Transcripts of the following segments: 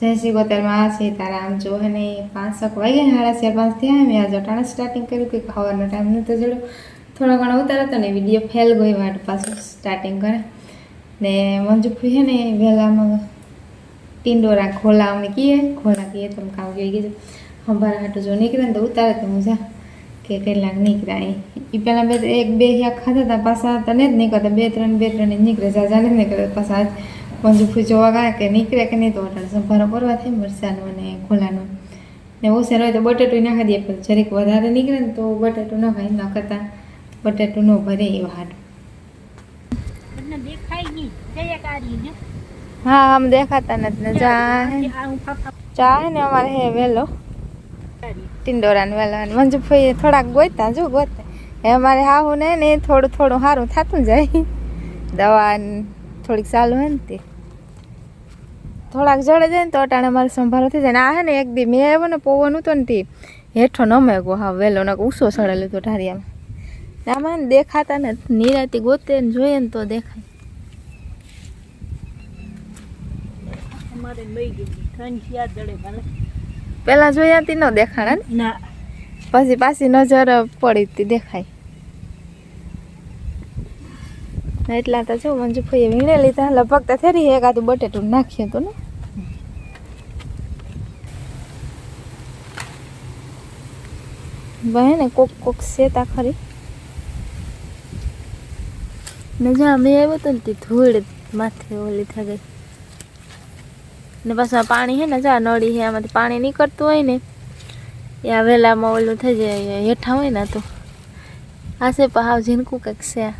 જય શ્રી ગોતરમાં સીતારામ. જો અને પાંચક વાગ્યા સાડા ચાર પાંચ થયા. મેં આજે અટાણે સ્ટાર્ટિંગ કર્યું કે ખાવાનો ટાઈમ નહોતો જોડો થોડો ઘણો ઉતાર હતો ને વીડિયો ફેલ ગઈ વાટ પાછું સ્ટાર્ટિંગ કરે. ને મંજુફી છે ને વહેલામાં ટીંડોરા ખોલા અમને કીએ. ખોલા કીએ તમે કામ કહી ગયું. હંભારા હાટું જો નીકળે ને, તો ઉતારે તો હું જા. કે કેટલાક નીકળ્યા. એ પહેલાં બે, એક બે ખાતા હતા પાછા તને જ નીકળતા. બે, ત્રણ બે, ત્રણ નીકળે. જાજા જ નીકળે પાછા મંજુફી જોવા ગયા કે નીકળે કે નહીં તો અટાણે સંભારો કરવા થાય મરચાંનો અને ખોલાનો ને ઓછેર હોય તો બટેટું નાખી દઈએ પણ જરીક વધારે નીકળે ને તો બટેટું નખાય ન કરતાં બટેટું ન ભરે જયકારી ને. હા આમ દેખાતા નથી ને ચા હે. આ હું ફાફા? ચા હે ને અમારે હે વહેલો કરી ટિંડોરા ને. વહેલો અને મંજુભાઈ થોડાક ગોતા જો ગોતે એ અમારે હાહુ ને થોડું થોડું સારું થતું જાય. દવા થોડીક ચાલુ હે ને તે. થોડાક જડે જાય ને તો અટાણે મારે સંભાળો થઈ જાય. ને આ હે ને એક દી મેં આવ્યો ને પોવન હતો ને તે હેઠો નમે મેગો. હા વહેલો ને ઊંસો સડેલો તો ઢારિયામાં. આમાં ને દેખાતા ને નિરાતી ગોતે ને જોઈએ ને તો દેખાય. પહેલાં જોયા તી ન દેખાણા ને? ના. પછી પાછી નજર પડી તી દેખાય ને એટલા તો જો, મંજુ ફઈએ વીણે લીધા. લગભગ તો થેરી એકાદું બટેટું નાખ્યું હતું ને. ભાઈ ને, કોક કોક શેતા ખરી. ને જ્યાં મેં આવ્યો તો ને તે ધૂળ માથે ઓલી થઈ ગઈ. ને પાછું પાણી હે ને, જા નળી હે આમાંથી પાણી નીકળતું હોય ને, એ આ વેલામાં ઓલું થઈ જાય હેઠા હોય ને તો. આ છે પહાવ ઝીણકું કંઈક છે આ.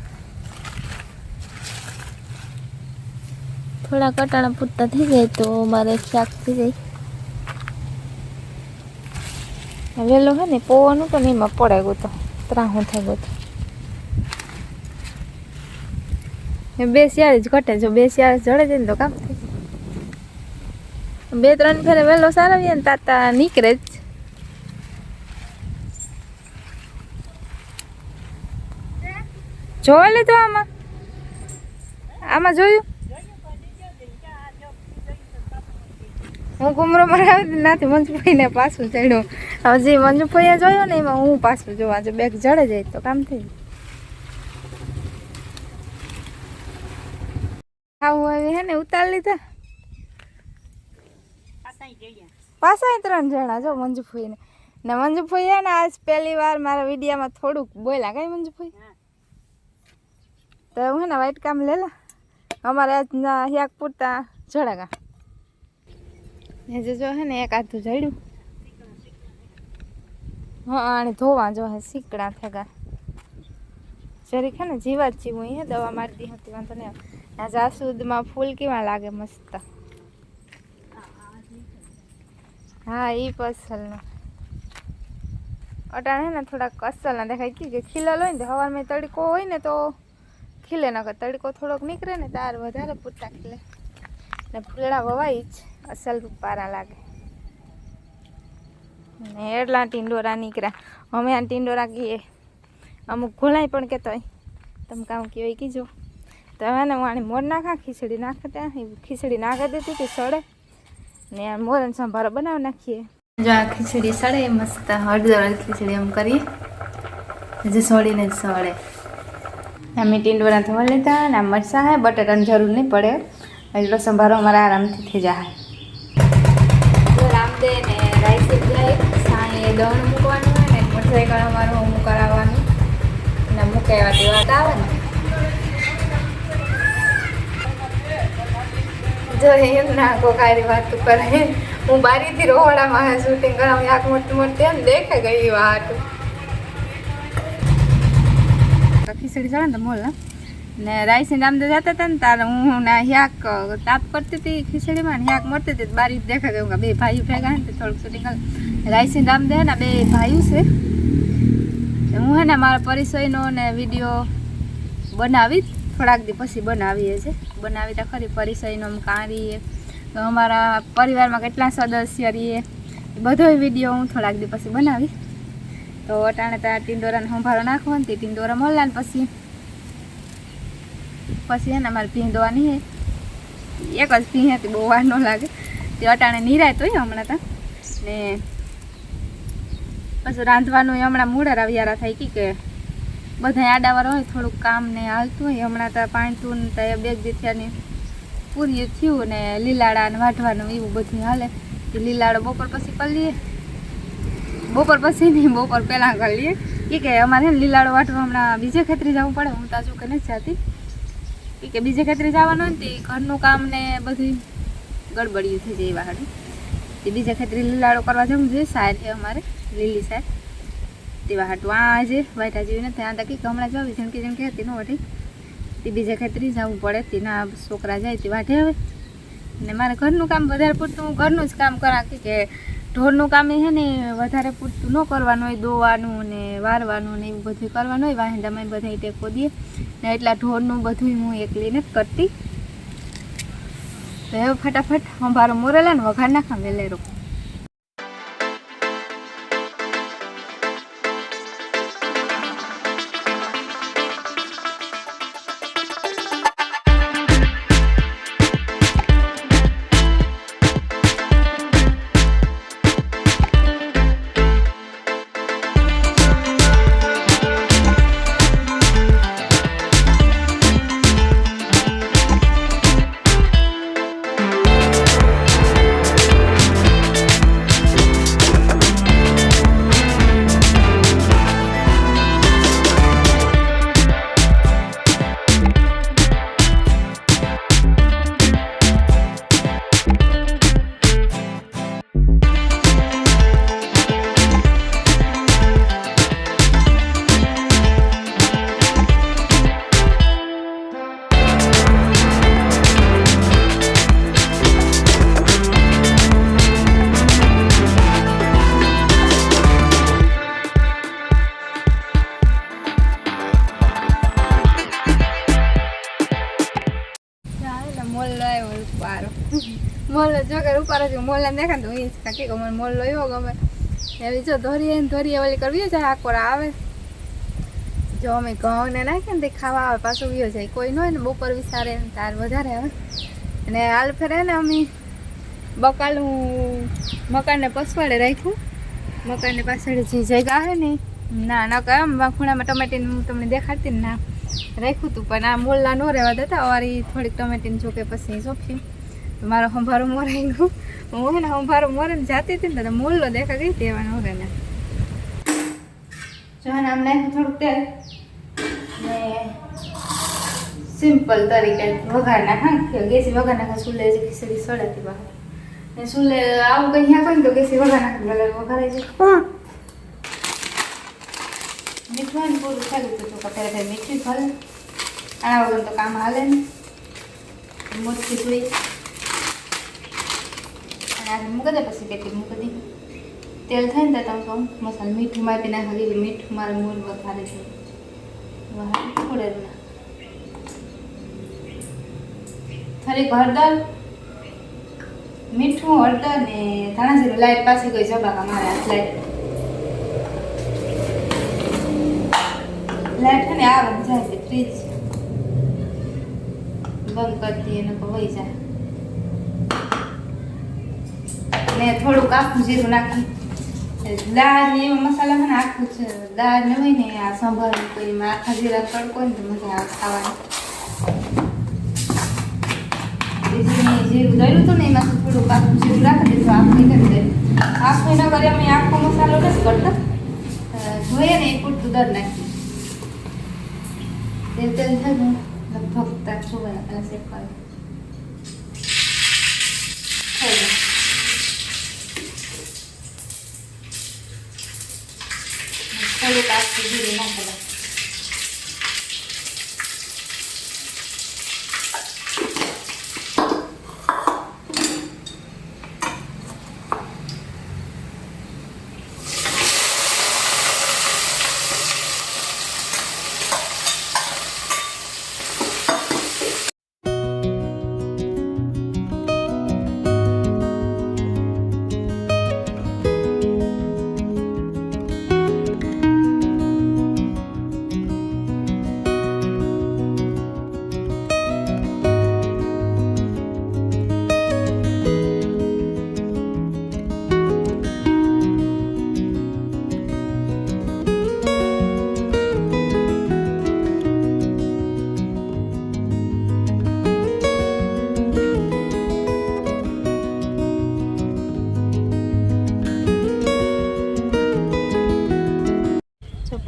થોડા કટાણા પૂરતા થઈ જાય તો મારે શાક થઈ જાય. વહેલો હે ને, પોવાનું તો એમાં પડે ગોતો ત્રાહું થઈ ગયો બે શિયાળી જ ઘટે, જો બે શિયાળી જડે જાય ને તો કામ થઈ બે ત્રણ ફેરે વહેલો સારવીએ ને તાતા નીકળે જ. જોવા લીધું આમાં? આમાં જોયું? હું કુમરો મરાવી નથી મંજુભાઈને પાછું ચડ્યું. હવે જે મંજુભાઈએ જોયો ને એમાં હું પાછું જોવા જો બેગ જડે જાય તો કામ થઈ ખાવું આવી હે ને ઉતાર લીધા. પાછા ત્રણ જણા જો મંજુભાઈને. ને મંજુભાઈ હે ને આજ પહેલી વાર મારા વિડીયામાં થોડુંક બોલ્યા કઈ મંજુભાઈ? તો હું હે ને વાઈટ કામ લેલા. અમારે આજના હિયાક પૂરતા જડાગા એ જે જો હે ને એક આધું જડ્યું. હા આને ધોવા જો હે સીકડા થગા. જરીક હે ને જીવા જ જીવું હે દવા મારતી હતી, વાંધો નહીં. આ જાસૂદમાં ફૂલ કેવા લાગે મસ્ત. હા એ પસલનો. અટાણે હે ને થોડાક અસલના દેખાય, કે જે ખીલેલ હોય ને તો હવારમાં તડકો હોય ને તો ખીલે નાખે તડકો થોડોક નીકળે ને તાર વધારે પૂરતા ખીલે. ને ફૂલડા વવાય જ. અસલ પારા લાગે. ને એટલા ટીંડોરા નીકળ્યા. અમે આ ટીંડોરા કહીએ. અમુક ઘોલાય પણ કહેતો હોય. તમે કામ કહેવાય કીજો. તો હવે ને હું આને મોર નાખા, ખીચડી નાખે ત્યાં. ખીચડી નાખી દેતી હતી સડે. ને આ મોરન સંભારો બનાવી નાખીએ. જો આ ખીચડી સડે મસ્ત હળદર ખીચડી એમ કરીએ. જે સોળીને જ સડે. અમે ટીંડોરા ધોવા લીધા અને આ મરચાં હે, બટેટાની જરૂર નહીં પડે. એટલો સંભારો અમારા આરામથી થઈ જાય. જો ને રાઈસ જાય સાંજે દણ મૂકવાનું હોય ને મોટરસાઇકલ અમારું હું કરાવવાનું. ને મૂકાવ્યા તેવા આવે ને. જો એમ ના કોકારી વાત કરે હું. બારીથી રોવાડામાં શૂટિંગ કરાવું આંખ મોટી મોટી એમ દેખે ગઈ વાત. ખીચડી ચડે ને મોલ ને રાઈસ ને રામદેવ જતા હતા ને તારે હું ના હ્યાક તાપ કરતી હતી ખીચડીમાં ને યાક મળતી હતી. બારી દેખા ગયું કે બે ભાઈઓ ભેગા ને થોડુંક શૂટિંગ રાઈસ ને રામદેવ ને બે ભાઈઓ છે. હું હે ને મારા પરિચયનો ને વીડિયો બનાવી, થોડાક દી પછી બનાવીએ છે. બનાવી તો ખરી પરિચયનો કાંરીએ. અમારા પરિવારમાં કેટલા સદસ્ય રહીએ બધો વીડિયો હું થોડાક દી પછી બનાવી. તો અટાણે ત્યાં ટીંડોરાને સંભાળો નાખવાનું તે ટીંડોરા મળલા ને પછી પછી હે ને અમારે ભીંદવાની હે એક જ ભીં હતી, બહુ વાર ન લાગે. તે અટાણે નિરાય તો હમણાં તા. ને પછી રાંધવાનું હમણાં મૂળા રવિયારા થાય કી કે બધા આડાવાર હોય, થોડુંક કામ ને હાલતું હોય. હમણાં તો પાણી તું તો બે દી થયા પૂરી થયું ને લીલાડા ને વાઢવાનું એવું બધું હાલે. લીલાડો બપોર પછી કરી લઈએ. બપોર પછી નહીં, બપોર પહેલાં કરી લઈએ. કે અમારે લીલાડો વાટવા હમણાં બીજે ખેતરી જવું પડે. હું તાજુ કે નથી જતી. કે બીજે ખેતરે જવાનું ને તે ઘરનું કામ ને બધું ગડબડિયું થઈ જાય એવા હાડું. તે બીજે ખેતરે લીલાડો કરવા જવું જોઈએ સાર છે અમારે, લીલી સાર તે હાટું આ આજે વાટા જેવી નથી આ તકી હમણાં જ આવી જેમ કે જેમ કે હતી ન વટી તે બીજે ખેતરી જવું પડે, તેના છોકરા જાય તે વાટે હવે. ને મારે ઘરનું કામ વધારે પૂરતું, હું ઘરનું જ કામ કરા કે ઢોરનું કામ એ છે ને વધારે પૂરતું ન કરવાનું હોય, દોવાનું ને વારવાનું ને એવું બધું કરવાનું હોય વાહિંદામાં બધા ટેકો દે. ને એટલા ઢોરનું બધું હું એકલી નથી કરતી. હવે ફટાફટ અંબારો મોરેલા ને વઘાર નાખા વેલેરો. મોલ્લો જો કે ઉપારો મોલ ને દેખા તો એ કાકી ગમે મોલ એવો ગમે એવી જો ધોરીએ ને ધોરીએ ઓલી કરવી જાય આકોરા આવે જો અમે ઘઉં ને નાખીએ ને તે ખાવા આવે પાછું વિયો જાય કોઈ ન હોય ને બપોર વિચારે ને તાર વધારે આવે અને હાલ ફેરે ને અમે બકાલું મકાનને પસવાડે રાખ્યું મકાનને પાછળ જે જગ્યા છે ને ના ના કહે આમ ખૂણામાં ટમેટીને હું તમને દેખાડતી ને રાખ્યું હતું પણ આ મોલના ન રહેવા દેતા અવારી થોડીક ટમેટીને જોકે પછી સોંપ્યું મારો સંભારો મોરાઈ ગયું હું હે ને સંભારો મોરે જાતી હતી ને તો મોલ્લો દેખા ગઈ તેવા હવે ને. જો આમ નાખ્યું થોડુંક તેલ. ને સિમ્પલ તરીકે વઘાર નાખા ગેસી વઘાર નાખા સુલે જે ખીચડી સડાતી બહાર ને સુલે આવું કંઈ ત્યાં કોઈ તો ગેસી વઘાર નાખે ભલે વઘારાઈ જાય. મીઠું હોય ને પૂરું ગયું તો કપેલા ભાઈ મીઠી ભલે આના વગર તો કામ હાલે ને. મોટી સુઈ અને આજે મૂકી દે પછી પેટી મૂકી દે. તેલ થાય ને તો તમે મસાલ મીઠું માપી નાખી દીધું મીઠું મારે મૂળ વધારે છે. થોડે ના. થોડીક હળદર મીઠું, હળદર ને ધાણા જીરું. લાઈટ પાછી ગઈ જબાકા મારે લાઈટ. લાઈટ ને આવે જાય છે, ફ્રીજ. બંધ કરતી એને તો વહી જાય. ને થોડુંક આખું જીરું નાખી. દાળ ને એવા મસાલા મને આખું છે દાળ ને હોય ને આ સંભાળ કોઈ આખા જીરા તડકો ને મજા આવે ખાવાની. જીરું દળ્યું હતું ને એમાં થોડુંક આખું જીરું રાખી દીધું, આખું કરી દે આખું ન કરી અમે આખો મસાલો નથી કરતા. જોઈએ ને એ પૂરતું દર નાખી તેલ તેલ થાય લગભગ તાર જોવાય પેલા કરે થોડુંક આખું જીરું નાખેલા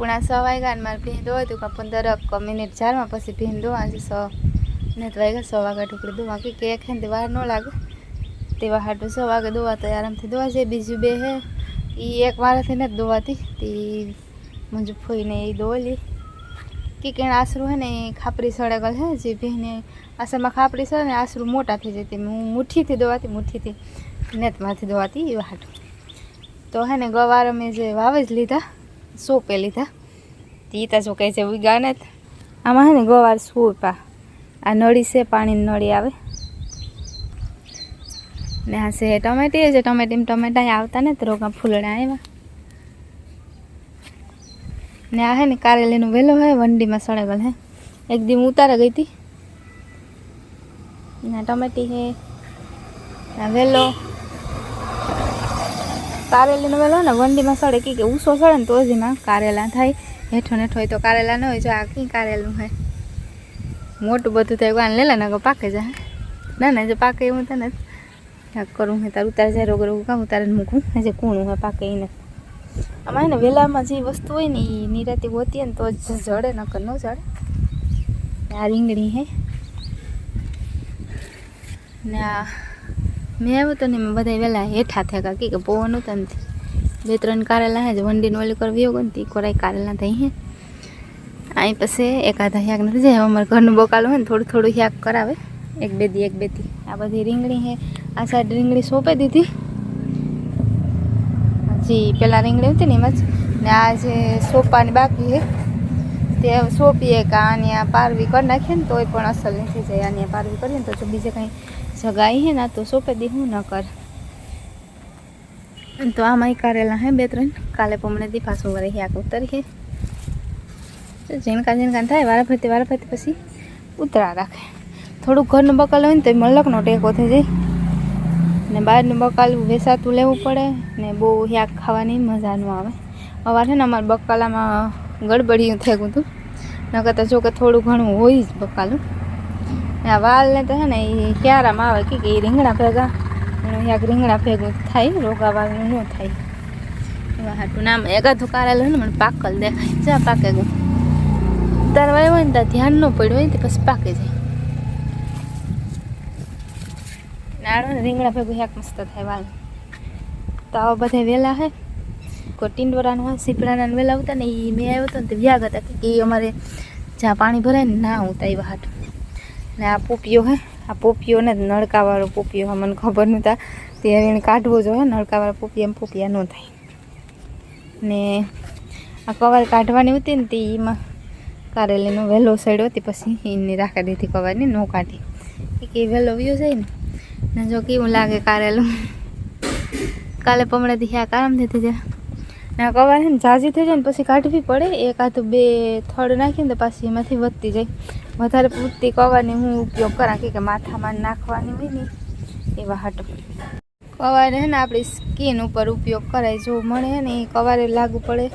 પૂણા સ વાગ્યા ને મારે ભીંડ દોવા હતું કાં પંદરક મિનિટ ચારમાં પછી ભીંડ દોવા છે સ ને તો વાગ્યા સો વાગ્યા ટુકડી ધોવા કે કેક હે ને વાર ન લાગે. તેવા હાટું સો વાગે દોવા તો આરામથી દોવા છે બીજું બે હે. એ એક વારથી નથી ધોવાતી તે મુંજ ફોઈને એ દોલી કે કેણ આસરું હે ને એ ખાપરી સળેગલ હે. જે ભીને આશરમાં ખાપરી સળે ને આસરું મોટા થઈ જતી હું મુઠ્ઠીથી દોવાતી, મુઠ્ઠીથી નેતમાંથી દોવાતી એવા હાટું. તો હે ને ગવાર અમે જે વાવે જ લીધા, સોપે લીધા. તીતા જો કહે છે ઉગા ને? આમાં હે ને ગોવાર સૂપા આ નળી છે, પાણીની નળી આવે. ને આ છે ટમેટી છે ટમેટા અહીં આવતા ને તો રોગા ફૂલડા આવ્યા ને આ હે ને કારેલીનો વેલો હે, વંડીમાં સળગલ હે. એક દી ઉતારે ગઈ હતી. ને ટમેટી હે વેલો. કારેલીનો વેલો ને, વંડીમાં સળે. કી ઉસો સળે ને તો જ કારેલા થાય. હેઠો નેઠો હોય તો કારેલા ન હોય, જો આ કી કારેલું હે મોટું બધું થાય વાન લે લે ને પાકે જાય ના ના જો પાકે એવું તને ક્યાંક કરું હે, તારું ઉતારે જાય રોગ રોગ કામ ઉતારે મૂકું હજે કૂણું હે પાકે એને આમાં એને વેલામાં જે વસ્તુ હોય ને એ નિરાતી હોતી ને તો જ જડે, નકર ન જડે. આ રીંગણી, હે? ને આ મેં આવ્યું તો ને મેં બધા વહેલા હેઠા થયા, કે કે પવન ને બે ત્રણ કારેલા હે, જ વંડીને ઓલી કરવી હોય ને તે કોરાય કારેલા થઈ હે. અહીં પછી એકાદા શાક નથી જાય અમારે ઘરનું બકાલું હોય ને, થોડું થોડું શાક કરાવે. એક બે દી, એક બે દી. આ બધી રીંગણી હે, આ સાઈડ રીંગણી સોંપી દીધી. હજી પેલા રીંગણી હતી ને એમાં જ. ને આ જે સોંપવાની બાકી હે, તે સોંપીએ કે આની આ પારવી કરી નાખીએ ને, તોય પણ અસલ નથી જાય આની પારવી કરીએ ને, તો જો બીજે કંઈ જગાઈ હે ને તો સોંપી દી હું ન કર. તો આમાં કારેલા હે, બે ત્રણ. કાલે પમણે દી પાછો વરે શાક ઉતરી હે. ઝીણકા ઝીણકા થાય, વારા ફરતી વારા ફરતી પછી ઉતરા રાખે. થોડુંક ઘરનું બકાલ હોય ને તો મલકનો ટેકો થઈ જાય. ને બહારનું બકાલું વેસાતું લેવું પડે, ને બહુ હ્યાક ખાવાની મજા ન આવે. અવારે ને અમારે બકાલામાં ગડબડિયું ગયું હતું. નકર તો જો કે થોડું ઘણું હોય જ બકાલું. આ વાલને તો છે ને એ ક્યારામાં આવે કે એ રીંગણા ભેગા. એનું રીંગણા ભેગું થાય રોગા વાળનું ન થાય. એવા હાટું નામ એકાદું કારેલું ને, મને પાકલ દેખાય. જા પાકે ગયું તાર હોય ને ત્યાં ધ્યાન ન પડ્યું હોય તો પછી પાકે જાય. નાળો ને રીંગણા ભેગું હેક મસ્ત થાય વાલ. તો આવા બધા વેલા હે. કોઈ ટીંડોરાનું હોય સીપડાના વેલા આવતા ને એ મેં આવ્યો હતો ને તે વ્યાગ હતા કે એ અમારે જ્યાં પાણી ભરાય ને, ના આવતા એવા હાટ. ને આ પોપીઓ હે આ પોપિયો ને નળકાવાળો પોપિયો મને ખબર નહોતા. ત્યારે એને કાઢવો જોઈએ, નળકાવાળો પોપિયા પોપિયા ન થાય. ને આ કવાર કાઢવાની હતી ને તે એમાં કારેલીનો વહેલો સડ્યો હતી પછી એને રાખી દીધી કવારની, ન કાઢી. કે વહેલો વ્યો જાય ને ને જો કેવું લાગે કારેલું. કાલે પમણેથી શાક આરામથી દીધી જાય. ને કવાર છે ને, ઝાઝી થઈ જાય ને પછી કાઢવી પડે, એક હાથ બે થડ નાખીને તો પાછી એમાંથી વધતી જાય. વધારે પૂરતી કવાની હું ઉપયોગ કરા કે માથામાં નાખવાની હોય ને, એવા હાટો. કવારે છે ને, આપણી સ્કિન ઉપર ઉપયોગ કરાય, જો મળે ને, એ કવારે લાગુ પડે.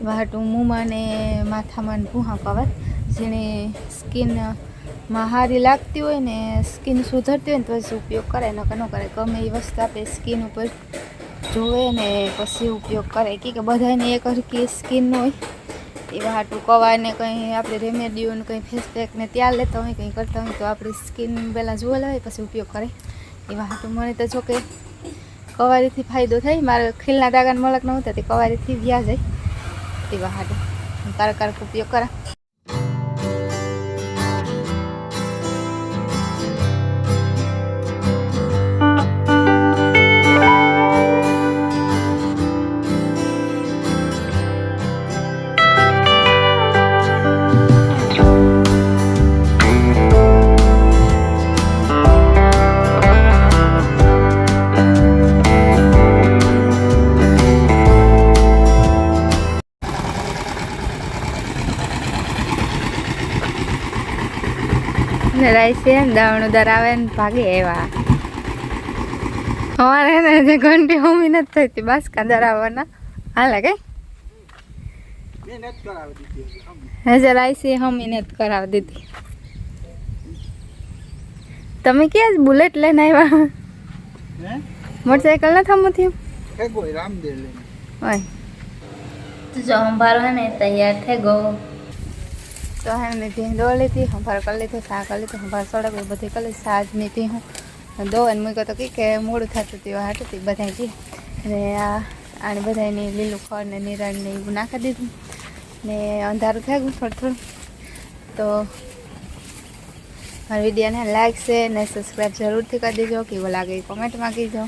એવા હાટું મોંમાં ને માથામાં ભૂહા કવાર જેને સ્કિનમાં હારી લાગતી હોય ને, સ્કિન સુધરતી હોય ને, તો જ ઉપયોગ કરાય, નકર ન કરાય. ગમે એ વસ્તુ આપણે સ્કિન ઉપર જોવે ને પછી ઉપયોગ કરે. કે કે બધાને એક હરકી સ્કિન હોય. એવા હાટું કવાને કંઈ આપણે રેમેડીઓ ને કંઈ ફેસ પેકને ત્યાં લેતા હોય, કંઈ કરતા હોય તો આપણી સ્કિન પહેલાં જોવા હોય પછી ઉપયોગ કરે. એવા હાટું મને તો જો કે કવારીથી ફાયદો થાય. મારે ખીલના દાગાને મલક ન હોતા, તે કવારીથી વ્યા જાય. એવા હાટું કારક કારક ઉપયોગ કરા. ને રાઈસે ને દાવણું દર આવે ને ભાગે એવા. અમારે ને જે ઘંટી હોમી નથી થતી બસ કાંદર આવવાના હાલે કઈ? હજે રાઈસે હમી ને જ કરાવી દીધી. તમે ક્યાં જ બુલેટ લઈને આવ્યા? મોટરસાઇકલ નથી થમું થયું? રામદેવ લઈને. ઓય. તો જો અંબારો હે ને તૈયાર થઈ ગયો તો હે મેં દોડ લીધી હંભાર કરી લીધું સા કરી લીધું હંભાર સડક એ બધી કરી લીધી, સાજની હું. દો અને મૂક્યો તો કી મોડું થતું હતું હાટતી હતી બધા જી. અને આ આને બધાને લીલું ખડ ને નિરણ ને એવું નાખી દીધું. ને અંધારું થઈ ગયું થોડું થોડું. તો મારા વિડીયોને લાઈક છે ને સબસ્ક્રાઈબ જરૂરથી કરી દેજો, કેવો લાગે કોમેન્ટમાં કહીજો